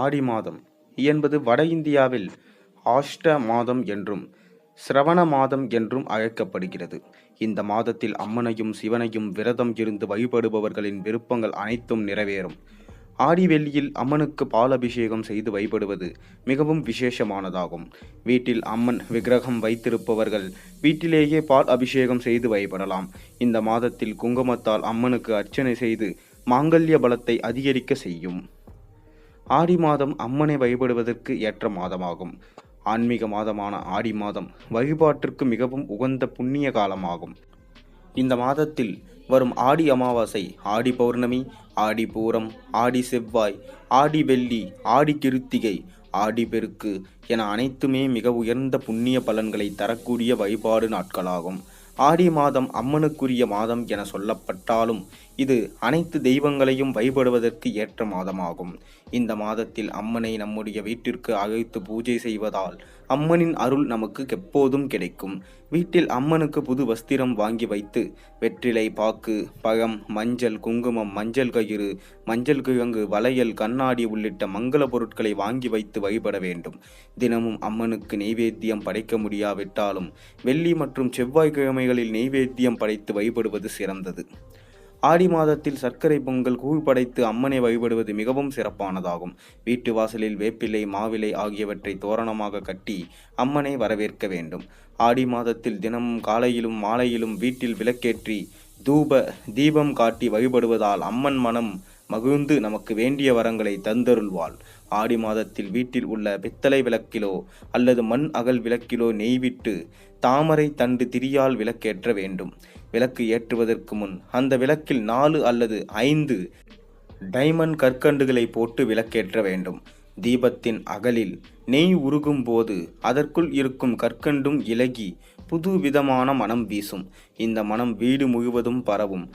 ஆடி மாதம். என்பது வட இந்தியாவில் ஆஷ்ட மாதம் என்றும் சிரவண மாதம் என்றும் அழைக்கப்படுகிறது. இந்த மாதத்தில் அம்மனையும் சிவனையும் விரதம் இருந்து வழிபடுபவர்களின் விருப்பங்கள் அனைத்தும் நிறைவேறும். ஆடி வெள்ளியில் அம்மனுக்கு பால் அபிஷேகம் செய்து வழிபடுவது மிகவும் விசேஷமானதாகும். வீட்டில் அம்மன் விக்கிரகம் வைத்திருப்பவர்கள் வீட்டிலேயே பால் அபிஷேகம் செய்து வழிபடலாம். இந்த மாதத்தில் குங்குமத்தால் அம்மனுக்கு அர்ச்சனை செய்து மாங்கல்ய பலத்தை அதிகரிக்க செய்யும். ஆடி மாதம் அம்மனை வழிபடுவதற்கு ஏற்ற மாதமாகும். ஆன்மீக மாதமான ஆடி மாதம் வழிபாட்டிற்கு மிகவும் உகந்த புண்ணிய காலமாகும். இந்த மாதத்தில் வரும் ஆடி அமாவாசை ஆடி பௌர்ணமி ஆடி பூரம் ஆடி செவ்வாய் ஆடி வெள்ளி ஆடி கிருத்திகை ஆடி பெருக்கு என அனைத்துமே மிக உயர்ந்த புண்ணிய பலன்களை தரக்கூடிய வழிபாடு நாட்களாகும். ஆடி மாதம் அம்மனுக்குரிய மாதம் என சொல்லப்பட்டாலும் இது அனைத்து தெய்வங்களையும் வழிபடுவதற்கு ஏற்ற மாதமாகும். இந்த மாதத்தில் அம்மனை நம்முடைய வீட்டிற்கு அழைத்து பூஜை செய்வதால் அம்மனின் அருள் நமக்கு எப்போதும் கிடைக்கும். வீட்டில் அம்மனுக்கு புது வஸ்திரம் வாங்கி வைத்து வெற்றிலை பாக்கு பழம் மஞ்சள் குங்குமம் மஞ்சள் கயிறு மஞ்சள் கிழங்கு வளையல் கண்ணாடி உள்ளிட்ட மங்கள பொருட்களை வாங்கி வைத்து வழிபட வேண்டும். தினமும் அம்மனுக்கு நெய்வேத்தியம் படைக்க முடியாவிட்டாலும் வெள்ளி மற்றும் செவ்வாய்க்கிழமைகளில் நெய்வேத்தியம் படைத்து வழிபடுவது சிறந்தது. ஆடி மாதத்தில் சர்க்கரை பொங்கல் கூழ் படைத்து அம்மனை வழிபடுவது மிகவும் சிறப்பானதாகும். வீட்டு வாசலில் வேப்பிலை மாவிலை ஆகியவற்றை தோரணமாக கட்டி அம்மனை வரவேற்க வேண்டும். ஆடி மாதத்தில் தினமும் காலையிலும் மாலையிலும் வீட்டில் விளக்கேற்றி தூப தீபம் காட்டி வழிபடுவதால் அம்மன் மனம் மகிழ்ந்து நமக்கு வேண்டிய வரங்களை தந்தருள்வாள். ஆடி மாதத்தில் வீட்டில் உள்ள பித்தளை விளக்கிலோ அல்லது மண் அகல் விளக்கிலோ நெய்விட்டு தாமரை தண்டு திரியால் விளக்கேற்ற வேண்டும். விளக்கு ஏற்றுவதற்கு முன் அந்த விளக்கில் நாலு அல்லது ஐந்து டைமண்ட் கற்கண்டுகளை போட்டு விளக்கேற்ற வேண்டும். தீபத்தின் அகலில் நெய் உருகும் போது அதற்குள் இருக்கும் கற்கண்டும் இலகி புது விதமான மனம் வீசும். இந்த மனம் வீடு முழுவதும் பரவும்.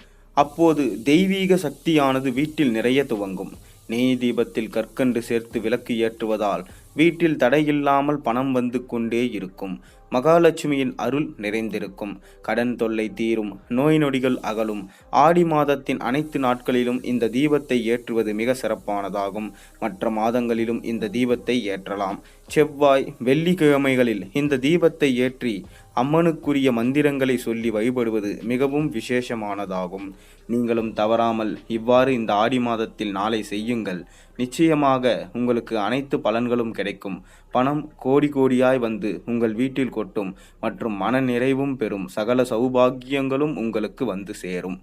அப்போது தெய்வீக சக்தியானது வீட்டில் நிறைய துவங்கும். நெய் தீபத்தில் கற்கண்டு சேர்த்து விளக்கு ஏற்றுவதால் வீட்டில் தடையில்லாமல் பணம் வந்து கொண்டே இருக்கும். மகாலட்சுமியின் அருள் நிறைந்திருக்கும். கடன் தொல்லை தீரும். நோய் நொடிகள் அகலும். ஆடி மாதத்தின் அனைத்து நாட்களிலும் இந்த தீபத்தை ஏற்றுவது மிக சிறப்பானதாகும். மற்ற மாதங்களிலும் இந்த தீபத்தை ஏற்றலாம். செவ்வாய் வெள்ளிக்கிழமைகளில் இந்த தீபத்தை ஏற்றி அம்மனுக்குரிய மந்திரங்களை சொல்லி வழிபடுவது மிகவும் விசேஷமானதாகும். நீங்களும் தவறாமல் இவ்வாறு இந்த ஆடி மாதத்தில் நாளை செய்யுங்கள். நிச்சயமாக உங்களுக்கு அனைத்து பலன்களும் கிடைக்கும். பணம் கோடி கோடியாய் வந்து உங்கள் வீட்டில் கொட்டும் மற்றும் மன நிறைவும் பெறும் சகல சௌபாகியங்களும் உங்களுக்கு வந்து சேரும்.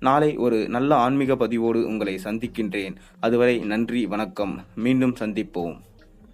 நாளை ஒரு நல்ல ஆன்மீக பதிவோடு உங்களை சந்திக்கின்றேன். அதுவரை நன்றி வணக்கம். மீண்டும் சந்திப்போம்.